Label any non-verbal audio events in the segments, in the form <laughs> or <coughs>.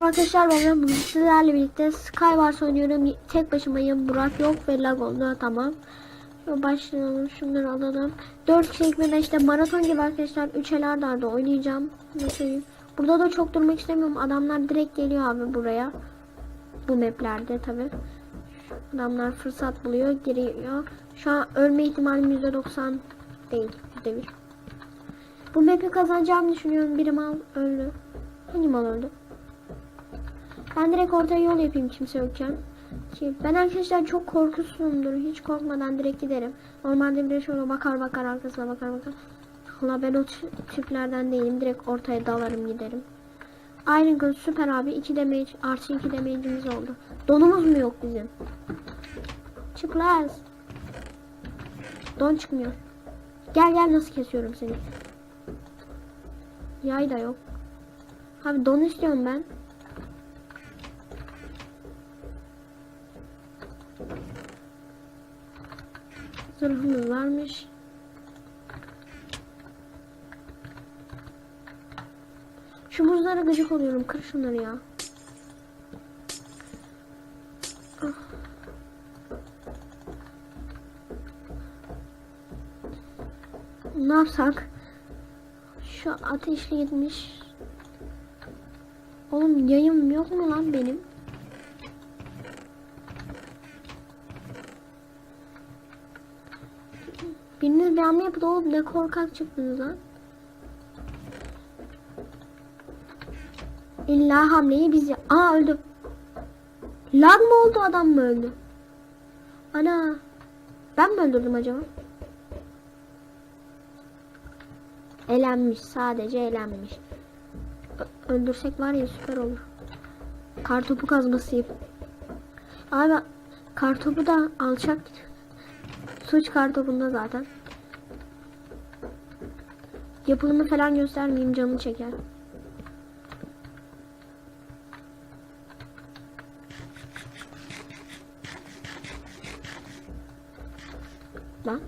Arkadaşlar ben bugün sizlerle birlikte Skywars oynuyorum. Tek başımayım. Burak yok ve lag oldu. Tamam. Başlayalım. Şunları alalım. 4 kişilik bir de işte maraton gibi arkadaşlar. 3 el arda arda oynayacağım. Nasıl? Burada da çok durmak istemiyorum. Adamlar direkt geliyor abi buraya. Bu maplerde tabi. Adamlar fırsat buluyor. Giriyor. Şu an ölme ihtimalim %90 değil. %1. Bu map'i kazanacağımı düşünüyorum. Biri mal öldü. Hangi mal öldü? Ben direkt ortaya yol yapayım kimse yokken. Şey, ben arkadaşlar çok korkusuzumdur. Hiç korkmadan direkt giderim. Normalde bir şöyle bakar bakar arkasına bakar bakar. Valla ben o tiplerden değilim. Direkt ortaya dalarım giderim. Iron Gun süper abi. 2 damage artı 2 damage'imiz oldu. Donumuz mu yok bizim? Çık lan. Don çıkmıyor. Gel gel nasıl kesiyorum seni. Yay da yok. Abi don istiyorum ben. Zırhımız varmış. Şu buzlara gıcık oluyorum. Kır şunları ya. Ne yapsak? Şu ateşli gitmiş. Oğlum yayım yok mu lan benim? Biriniz bir hamle yapın oğlum ne korkak çıktınız lan. İlla hamleyi biz yap- Aa öldüm. Lag mı oldu adam mı öldü? Ana. Ben mi öldürdüm acaba? Elenmiş sadece elenmiş. Ö- öldürsek var ya süper olur. Kartopu kazmasıyım. Abi kartopu da alçak. Suç kartopunda zaten. Yapılımı falan göstermeyeyim canını çeker. Lan.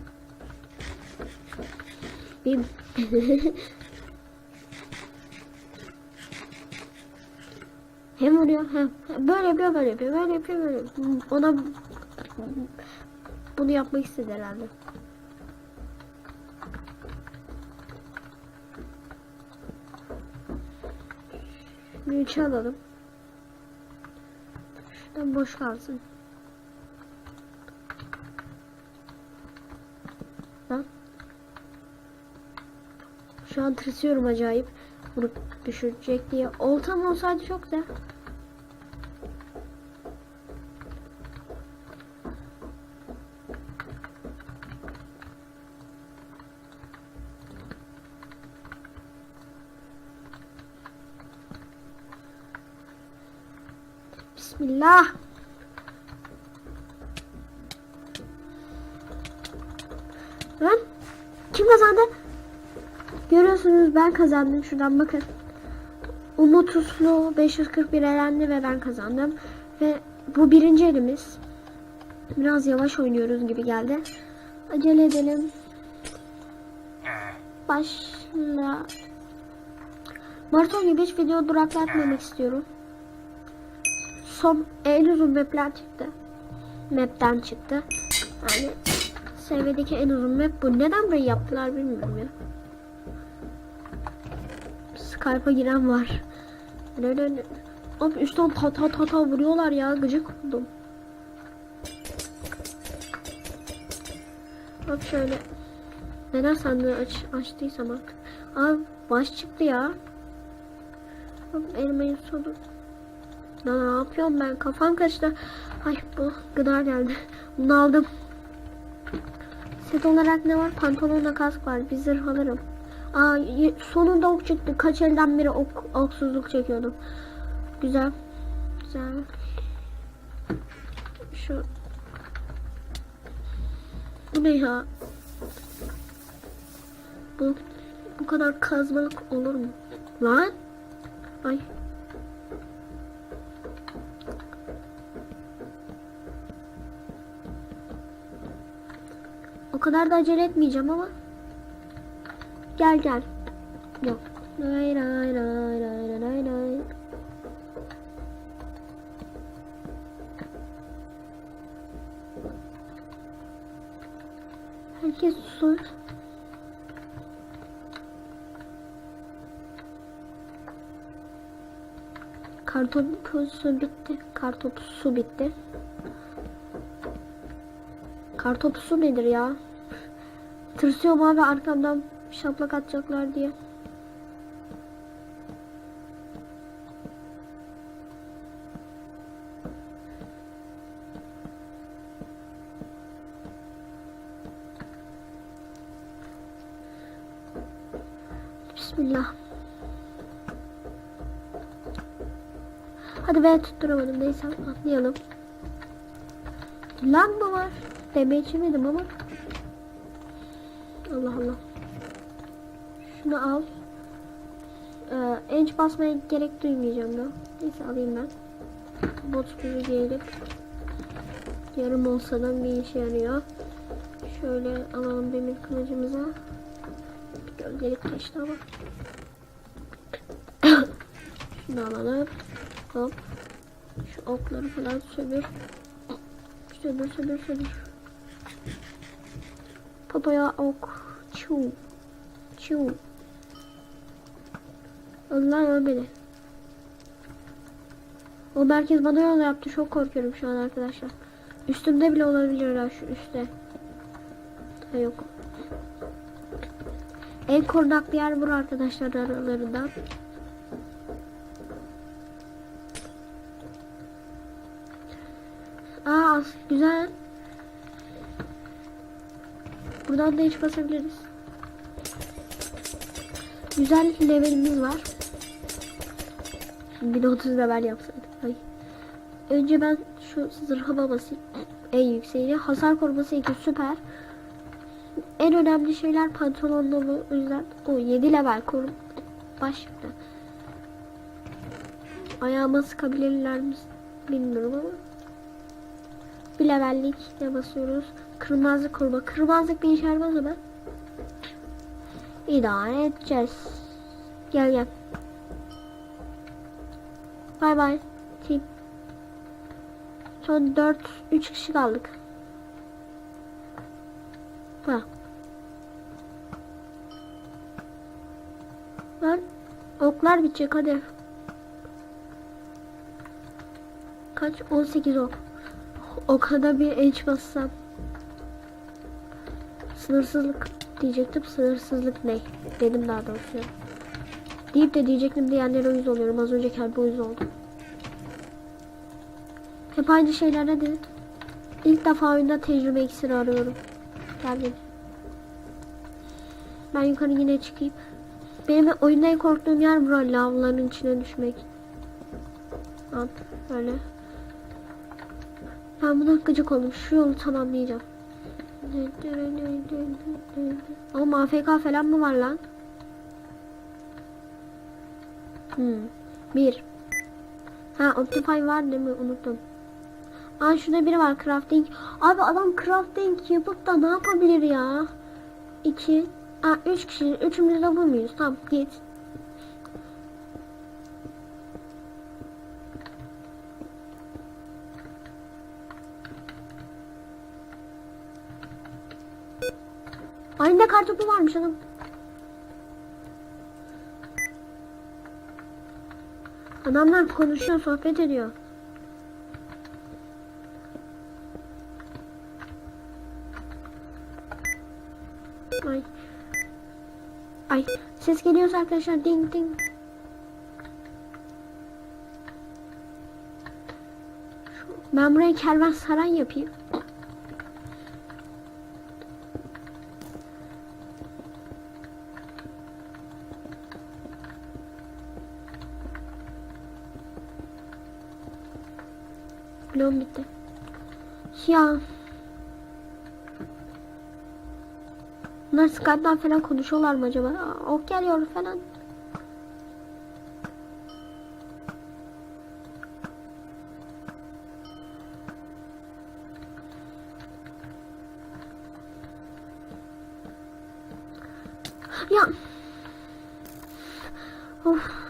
Bir <laughs> hem vuruyor hem böyle yapıyor böyle yapıyor böyle yapıyor böyle yapıyor. Ona bunu yapmak istedi herhalde. Bir üçe alalım. Şuradan boş kalsın. Lan. Şu an tırsıyorum acayip. Vurup düşürecek diye. Oltam olsaydı çok güzel. Bismillah. Lan kim kazandı? Ben kazandım. Şuradan bakın. Umut Uslu 541 elendi ve ben kazandım. Ve bu birinci elimiz. Biraz yavaş oynuyoruz gibi geldi. Acele edelim. Başla. Maraton gibi hiç video duraklatmamak istiyorum. Son en uzun mapler çıktı. Map'ten çıktı. Yani seviyedeki en uzun map bu. Neden burayı yaptılar bilmiyorum ya. Skype'a giren var. Neden? Abi üstten ta ta ta ta vuruyorlar ya. Gıcık oldum. Bak şöyle. Neden sandığı aç, açtıysam artık. Abi baş çıktı ya. Abi elmayı sonu. Ya ne yapıyorum ben? Kafam karıştı. Ay bu gıda geldi. Bunu aldım. Set olarak ne var? Pantolonla kask var. Bir zırh alırım. Aa, sonunda ok çıktı. Kaç elden beri ok, oksuzluk çekiyordum. Güzel. Güzel. Şu. Bu ne ya? Bu, bu kadar kazmalık olur mu? Lan? Ay. O kadar da acele etmeyeceğim ama. Gel gel. Yok. Ray ray ray ray ray ray. Herkes sus. Kartopu su bitti. Kartopu su bitti. Kartopu su nedir ya? Tırsıyorum abi arkamdan şaplak atacaklar diye. Bismillah. Hadi ben tutturamadım. Neyse atlayalım. Lamba var. Demeye içemedim ama. Allah Allah. Şunu al. Ee, enç basmaya gerek duymayacağım da. Neyse alayım ben. Bot gibi gelip yarım olsa da bir işe yarıyor. Şöyle alalım demir kılıcımıza. Bir gölgelik taştı ama. <coughs> Şunu alalım. Hop. Şu okları falan sömür. Sömür sömür sömür. Papaya ok. Çu. Çu. Allah ölmedi. O merkez bana yol yaptı. Çok korkuyorum şu an arkadaşlar. Üstümde bile olabilirler şu üstte. Ha yok. En korunaklı yer bura arkadaşlar aralarından. Aa güzel. Buradan da hiç basabiliriz. Güzel levelimiz var. Şimdi 1030 level yapsaydık. Ay. Önce ben şu zırhıma basayım. En yükseğini. Hasar koruması 2 süper. En önemli şeyler pantolon dolu. O yüzden o 7 level korum. Başlıkta. Ayağıma sıkabilirler mi bilmiyorum ama. Bir levellik ne basıyoruz? Kırmızı koruma. Kırmızılık bir işe yaramaz ama. İdare edeceğiz. Gel gel. Bay bay. Team. Son 4 3 kişi kaldık. Ha. Lan oklar bitecek hadi. Kaç? 18 ok. O kadar bir enç bassam. Sınırsızlık diyecektim. Sınırsızlık ne? Dedim daha doğrusu. Deyip de diyecektim diyenlere uyuz oluyorum. Az önce kalbi uyuz oldum. Hep aynı şeyler hadi. İlk defa oyunda tecrübe iksiri arıyorum. Gel gel. Ben yukarı yine çıkayım. Benim oyunda en korktuğum yer bura lavların içine düşmek. Al böyle. Ben buna gıcık oldum. Şu yolu tamamlayacağım. Oğlum AFK falan mı var lan? Hmm. Bir. Ha Optify var değil mi? Unuttum. Aa şurada biri var crafting. Abi adam crafting yapıp da ne yapabilir ya? İki. Aa üç kişi. Üçümüz de bu muyuz? Tamam git. Aynı kartopu varmış adam. Adamlar konuşuyor, sohbet ediyor. Ay. Ay. Ses geliyorsa arkadaşlar ding ding. Ben buraya kervansaray yapayım. Bloğum bitti. Ya. Bunlar Skype'dan falan konuşuyorlar mı acaba? Aa, ok geliyor falan. Ya. Of.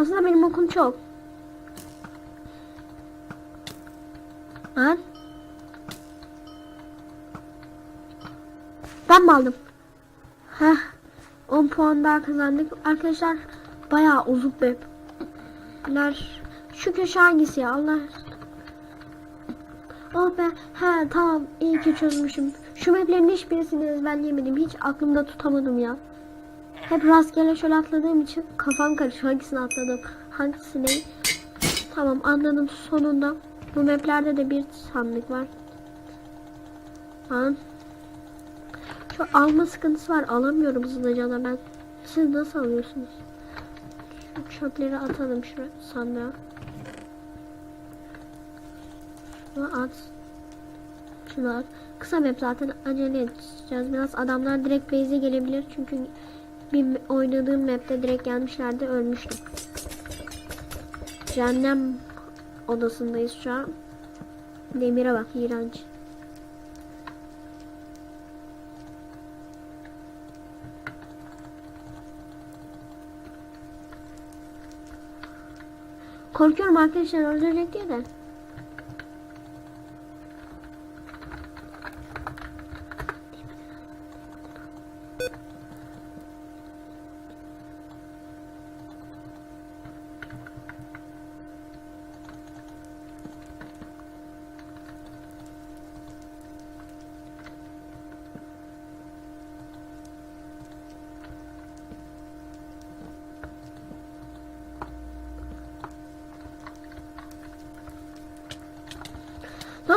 Aslında benim okum çok. Lan. Ben mi aldım? Heh. 10 puan daha kazandık. Arkadaşlar bayağı uzun map. Bunlar şu köşe hangisi ya Allah Oh be he tamam iyi ki çözmüşüm. Şu maplerin hiçbirisini ezberleyemedim. Hiç aklımda tutamadım ya. Hep rastgele şöyle atladığım için kafam karışıyor. Hangisini atladım? Hangisi ne? Tamam anladım sonunda. Bu maplerde de bir sandık var. Lan. Şu alma sıkıntısı var. Alamıyorum hızlıca da ben. Siz nasıl alıyorsunuz? Şu çöpleri atalım şuraya sandığa. Şunu at. Şunu at. Kısa map zaten acele edeceğiz. Biraz adamlar direkt base'e gelebilir. Çünkü bir oynadığım map'te direkt gelmişlerdi ölmüştüm. Cehennem odasındayız şu an. Demire bak iğrenç. Korkuyorum arkadaşlar öldürecek diye de.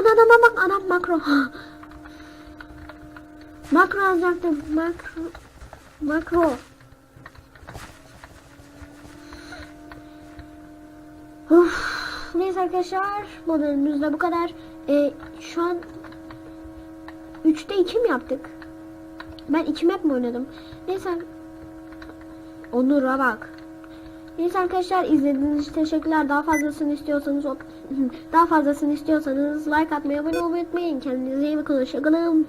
Lan adama bak adam makro. makro alacaktım. Makro. Makro. Uf. Neyse arkadaşlar bu bölümümüz de bu kadar. Ee, şu an 3'te 2 mi yaptık? Ben 2 map mi oynadım? Neyse. Onur'a bak. Neyse arkadaşlar izlediğiniz için teşekkürler. Daha fazlasını istiyorsanız <laughs> daha fazlasını istiyorsanız like atmayı abone olmayı unutmayın. Kendinize iyi bakın. Hoşçakalın.